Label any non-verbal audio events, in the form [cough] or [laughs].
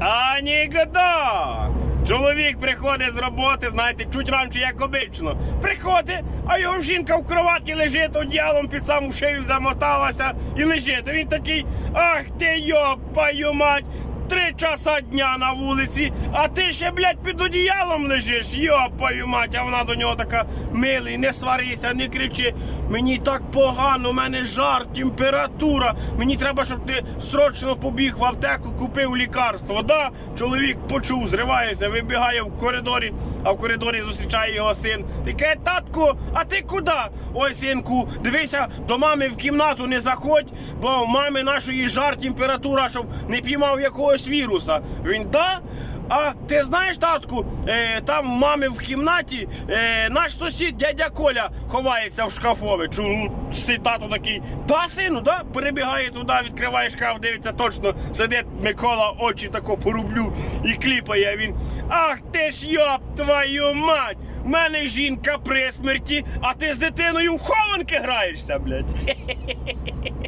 Анекдот! Чоловік приходить з роботи, знаєте, чуть раніше, як обично. Приходить, а його жінка в кроваті лежить, одіялом під саму шию замоталася і лежить. Він такий, ах ти йопаю мать! Три часа дня на вулиці, а ти ще, блядь, під одіялом лежиш, йопаю мать, а вона до нього така милий, не сварися, не кричи. Мені так погано, у мене жар, температура. Мені треба, щоб ти срочно побіг в аптеку, купив лікарство. Да, чоловік почув, зривається, вибігає в коридорі, а в коридорі зустрічає його син. Ти каже, татку, а ти куди? Ой, синку, дивися, до мами в кімнату не заходь, бо в мами нашої жар, температура, щоб не піймав якогось віруса. Він да? А ти знаєш, татку, е, там в мами в кімнаті е, наш сусід дядя Коля ховається в шкафові. Чу, си- тато такий, да, сину, да? Перебігає туди, відкриває шкаф, дивиться точно, сидить Микола, очі тако порублю і кліпає. Він. Ах ти ж йоп твою мать! В мене жінка при смерті, а ти з дитиною в хованки граєшся, блядь. [laughs]